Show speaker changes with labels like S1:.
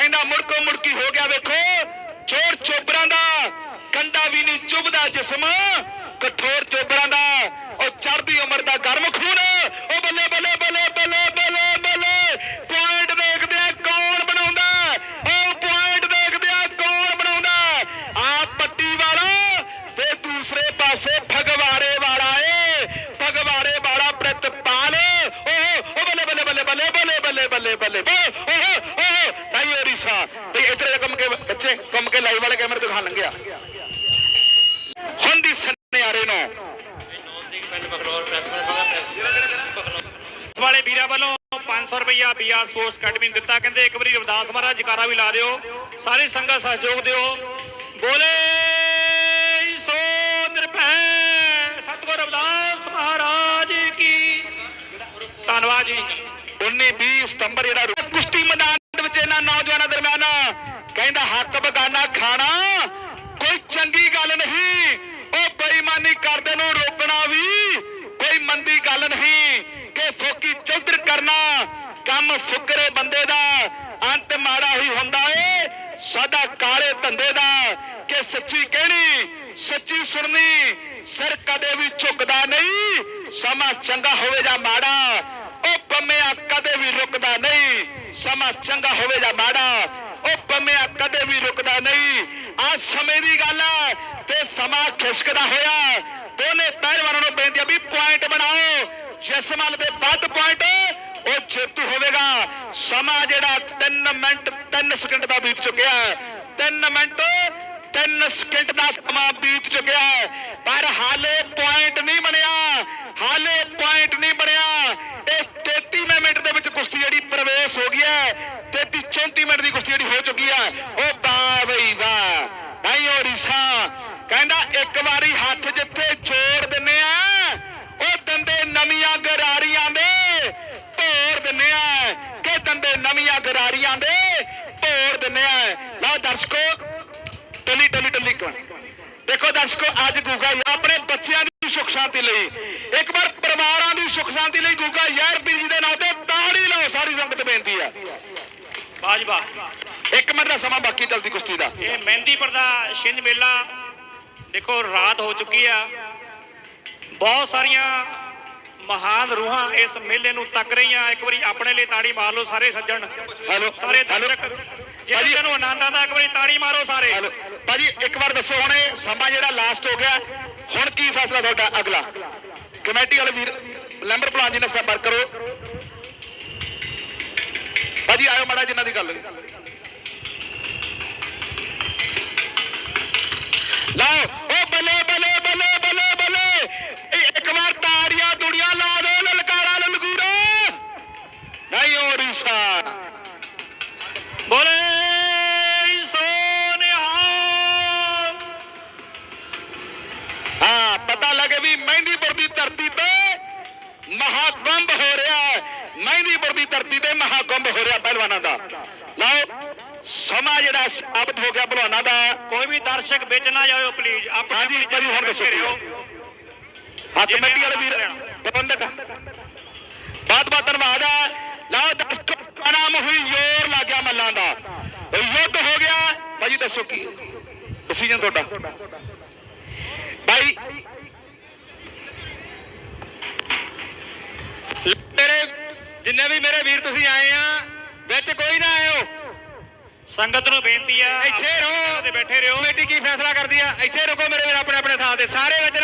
S1: ਕਹਿੰਦਾ ਮੁੜਕੋ ਮੁੜਕੀ ਹੋ ਗਿਆ ਵੇਖੋ ਚੋਰ ਚੋਬਰਾਂ ਦਾ ਕੰਡਾ ਵੀ ਨਹੀਂ ਚੁਭਦਾ ਜਿਸਮ ਕਠੋਰ ਚੋਬਰਾਂ ਦਾ ਉਹ ਚੜ੍ਹਦੀ ਉਮਰ ਦਾ ਗਰਮ ਖੂਨ ਉਹ ਬੱਲੇ ਬੱਲੇ ਬੱਲੇ ਬੱਲੇ ਬੱਲੇ ਬੱਲੇ ਪੁਆਇੰਟ ਦੇਖਦੇ ਆ ਕੌਣ ਬਣਾਉਂਦਾ ਉਹ ਪੁਆਇੰਟ ਦੇਖਦੇ ਆ ਕੌਣ ਬਣਾਉਂਦਾ ਆ ਪੱਟੀ ਵਾਲਾ ਤੇ ਦੂਸਰੇ ਪਾਸੇ ਫਗਵਾੜੇ ਵਾਲਾ ਏ ਫਗਵਾੜੇ ਵਾਲਾ ਪ੍ਰਤਪਾਲ ਓਹ ਉਹ ਬੱਲੇ ਬੱਲੇ ਬੱਲੇ ਬੱਲੇ ਬੱਲੇ ਬੱਲੇ ਬੱਲੇ ਬੱਲੇ ਬੱਚੇ ਕੇ ਲਾਈਵ ਵਾਲੇ ਕੈਮਰੇ ਦਿਖਾ ਲੰਗਿਆ ਹੁਣ ਦੀ ਸੁਨਿਆਰੇ ਨੂੰ।
S2: ਵਾਲੇ ਵੀਰਾਂ ਵੱਲੋਂ 500 ਰੁਪਇਆ ਬੀਆਰ ਸਪੋਰਟਸ ਅਕੈਡਮੀ ਨੂੰ ਦਿੱਤਾ। ਕਹਿੰਦੇ ਇੱਕ ਵਾਰੀ ਰਵਿਦਾਸ ਮਹਾਰਾਜ, ਜਕਾਰਾ ਵੀ ਲਾ ਦਿਓ। ਸਾਰੀ ਸੰਗਤ ਸਹਿਯੋਗ ਦਿਓ। ਬੋਲੇ ਸੋ ਨਿਰਭੈ ਸਤਿਗੁਰ ਰਵਿਦਾਸ ਮਹਾਰਾਜ ਕੀ। ਧੰਨਵਾਦ ਜੀ।
S1: 19 20 ਸਤੰਬਰ ਜਿਹੜਾ ਕੁਸ਼ਤੀ ਮੈਦਾਨ ਵਿੱਚ ਇਹਨਾਂ ਨੌਜਵਾਨਾਂ ਦਰਮਿਆਨ ਕਹਿੰਦਾ ਹੱਕ ਬਗਾਨਾ ਖਾਣਾ ਕੋਈ ਚੰਗੀ ਗੱਲ ਨਹੀਂ, ਉਹ ਬੇਈਮਾਨੀ ਕਰਦੇ ਨੂੰ ਰੋਕਣਾ ਵੀ ਕੋਈ ਮੰਦੀ ਗੱਲ ਨਹੀਂ ਕਿ ਫੋਕੀ ਚੌਧਰ ਕਰਨਾ ਕੰਮ ਫੁਕਰੇ ਬੰਦੇ ਦਾ ਅੰਤ ਮਾੜਾ ਹੀ ਹੁੰਦਾ ਏ, ਸਾਡਾ ਕਾਲੇ ਧੰਦੇ ਦਾ ਕਿ ਸੱਚੀ ਕਹਿਣੀ, ਸੱਚੀ ਸੁਣਨੀ, ਸਿਰ ਕਦੇ ਵੀ ਝੁਕਦਾ ਨਹੀਂ, ਸਮਾਂ ਚੰਗਾ ਹੋਵੇ ਜਾਂ ਮਾੜਾ ਉਹ ਪੰਮਿਆ ਕਦੇ ਵੀ ਰੁਕਦਾ ਨਹੀਂ। ਸਮਾਂ ਚੰਗਾ ਹੋਵੇ ਜਾਂ ਮਾੜਾ, ਉਹ ਪੰਮਿਆ ਕਦੇ ਵੀ ਰੁਕਦਾ ਨਹੀਂ। ਆ ਸਮੇਂ ਦੀ ਗੱਲ ਹੈ ਤੇ ਸਮਾਂ ਖਿਸਕਦਾ ਹੋਇਆ। ਦੋਨੇ ਪਹਿਲਵਾਨਾਂ ਨੂੰ ਬੇਨਤੀ ਆ ਵੀ ਪੁਆਇੰਟ ਬਣਾਓ। ਜਿਸ ਮੱਲ ਦੇ ਵੱਧ ਪੁਆਇੰਟ ਉਹ ਜੇਤੂ ਹੋਵੇਗਾ। ਸਮਾਂ ਜਿਹੜਾ 3 ਮਿੰਟ 3 ਸਕਿੰਟ ਦਾ ਬੀਤ ਚੁੱਕਿਆ ਹੈ। 3 ਮਿੰਟ 3 ਸਕਿੰਟ ਦਾ ਸਮਾਂ ਬੀਤ ਚੁੱਕਿਆ ਪਰ ਹਾਲੇ ਪੁਆਇੰਟ ਨਹੀਂ ਬਣਿਆ ਹਾਲੇ ਪੁਆਇੰਟ ਨਹੀਂ ਬਣਿਆ ਇਹ 33 ਮਿੰਟ ਦੇ ਵਿੱਚ ਕੁਸ਼ਤੀ ਜਿਹੜੀ ਪ੍ਰਵੇਸ਼ ਹੋ ਗਈ ਹੈ 33 34 ਮਿੰਟ ਦੀ ਕੁਸ਼ਤੀ ਜਿਹੜੀ ਹੋ ਚੁੱਕੀ ਹੈ ਉਹ ਵਾਹ ਬਈ ਵਾਹ ਨਹੀਂ ਉਹ ਰਿਸਾ ਕਹਿੰਦਾ, ਇੱਕ ਵਾਰੀ ਹੱਥ ਜਿੱਥੇ ਜੋੜ ਦਿੰਨੇ ਆ, ਉਹ ਦੰਦੇ ਨਵੀਆਂ ਗਰਾਰੀਆਂ ਦੇ ਭੋਰ ਦਿੰਨੇ ਆ। ਕਿ ਦੰਦੇ ਨਵੀਆਂ ਗਰਾਰੀਆਂ ਦੇ ਭੋਰ ਦਿੰਨੇ ਆ। ਲਓ ਦਰਸ਼ਕੋ, ਟਲੀ ਟਲੀ ਟਲੀ ਕੌਣ ਦੇਖੋ ਦਰਸ਼ਕੋ, ਅੱਜ ਗੂਗਾ ਯਾਰ ਆਪਣੇ ਬੱਚਿਆਂ ਦੀ ਸੁੱਖ ਸ਼ਾਂਤੀ ਲਈ, ਇੱਕ ਵਾਰ ਪਰਿਵਾਰਾਂ ਦੀ ਸੁੱਖ ਸ਼ਾਂਤੀ ਲਈ ਗੂਗਾ ਯਾਰ ਪੀਰ ਜੀ ਦੇ ਨਾਂ ਤੇ ਤਾੜੀ ਲਾਓ, ਸਾਰੀ ਸੰਗਤ ਬੇਨਤੀ ਹੈ
S2: ਬਾਜਵਾ।
S1: ਇੱਕ ਮਿੰਟ ਦਾ ਸਮਾਂ ਬਾਕੀ ਚਲਦੀ ਕੁਸ਼ਤੀ ਦਾ।
S2: ਇਹ ਮਹਿੰਦੀਪੁਰ ਦਾ ਛਿੰਝ ਮੇਲਾ। ਦੇਖੋ ਰਾਤ ਹੋ ਚੁੱਕੀ ਆ। ਬਹੁਤ ਸਾਰੀਆਂ ਮਹਾਨ ਰੂਹਾਂ ਇਸ ਮੇਲੇ ਨੂੰ ਤੱਕ ਰਹੀਆਂ। ਇੱਕ ਵਾਰੀ ਆਪਣੇ ਲਈ ਤਾੜੀ ਮਾਰ ਲਓ ਸਾਰੇ ਸੱਜਣ।
S1: ਹੈਲੋ
S2: ਸਾਰੇ ਦਰਸ਼ਕ ਜਿਹਨਾਂ ਨੂੰ ਆਨੰਦ ਆਉਂਦਾ ਇੱਕ ਵਾਰੀ ਤਾੜੀ ਮਾਰੋ ਸਾਰੇ।
S1: ਹੈਲੋ। ਭਾਜੀ ਇੱਕ ਵਾਰ ਦੱਸੋ ਹੁਣ ਇਹ ਸਮਾਂ ਜਿਹੜਾ ਲਾਸਟ ਹੋ ਗਿਆ। ਹੁਣ ਕੀ ਫੈਸਲਾ ਤੁਹਾਡਾ? ਅਗਲਾ। ਕਮੇਟੀ ਵਾਲੇ ਵੀਰ ਲੈਂਬਰ ਪਲਾਨ ਜੀ ਨਾਲ ਸੰਪਰਕ ਕਰੋ। ਭਾਜੀ ਆਇਓ ਮਾੜਾ ਜਿੰਨਾ ਦੀ ਗੱਲ ਲਓ, ਉਹ ਓ ਬੱਲੇ ਬੱਲੇ ਬੱਲੇ ਬੱਲੇ। ਬੱਲੇ ਇੱਕ ਵਾਰ ਤਾੜੀਆਂ ਦੁੜੀਆਂ ਲਾ ਦੋ, ਲਲਕਾਰਾ ਲਲਗੂਰਾ ਨਹੀਂ ਓ ਰੀਸਾ
S2: ਬੋਲੇ ਸੋ ਨਿਹਾਲ
S1: ਹਾਂ ਪਤਾ ਲੱਗੇ ਵੀ ਮਹਿੰਦੀਪੁਰ ਦੀ ਧਰਤੀ ਤੇ ਮਹਾਕੁੰਭ ਹੋ ਰਿਹਾ ਹੈ ਮਹਿੰਦੀਪੁਰ ਦੀ ਧਰਤੀ ਤੇ ਮਹਾਕੁੰਭ ਹੋ ਰਿਹਾ ਪਹਿਲਵਾਨਾਂ ਦਾ। ਲਓ ਸਮਾਂ ਜਿਹੜਾ ਸਾਬਤ ਹੋ ਗਿਆ ਪਹਿਲਵਾਨਾਂ ਦਾ।
S2: ਕੋਈ ਵੀ ਦਰਸ਼ਕ ਵਿੱਚ ਨਾ ਜਾਇਓ ਪਲੀਜ਼ ਆਪਣੇ
S1: ਹਾਂਜੀ, ਭਾਜੀ, ਹੁਣ ਦੱਸੋ।
S2: ਜਿਵੇਂ
S1: ਕਮੇਟੀ ਵਾਲੇ ਵੀਰ। ਪ੍ਰਬੰਧਕ। ਬਹੁਤ ਬਹੁਤ ਧੰਨਵਾਦ। ਹੈ ਲਓ ਦਰਸ਼ਕੋ ਨਾਮ ਹੋਈ ਜ਼ੋਰ ਲੱਗ ਗਿਆ ਮੱਲਾਂ ਦਾ। ਯੁੱਧ ਹੋ ਗਿਆ। ਭਾਜੀ ਦੱਸੋ ਕੀ? ਡਿਸੀਜਨ ਤੁਹਾਡਾ। ਭਾਈ ਮੇਰੇ ਜਿੰਨੇ ਵੀ ਮੇਰੇ ਵੀਰ ਤੁਸੀਂ ਆਏ ਆ ਵਿੱਚ ਕੋਈ ਨਾ ਆਇਓ।
S2: ਸੰਗਤ ਨੂੰ ਬੇਨਤੀ ਆ
S1: ਇੱਥੇ ਰਹੋ।
S2: ਤੇ ਬੈਠੇ ਰਹੋ।
S1: ਕਮੇਟੀ ਕੀ ਫੈਸਲਾ ਕਰਦੀ ਆ? ਇੱਥੇ ਰੁਕੋ ਮੇਰੇ ਵੀਰ ਆਪਣੇ ਆਪਣੇ ਥਾਂ ਤੇ। ਸਾਰੇ ਵਿੱਚ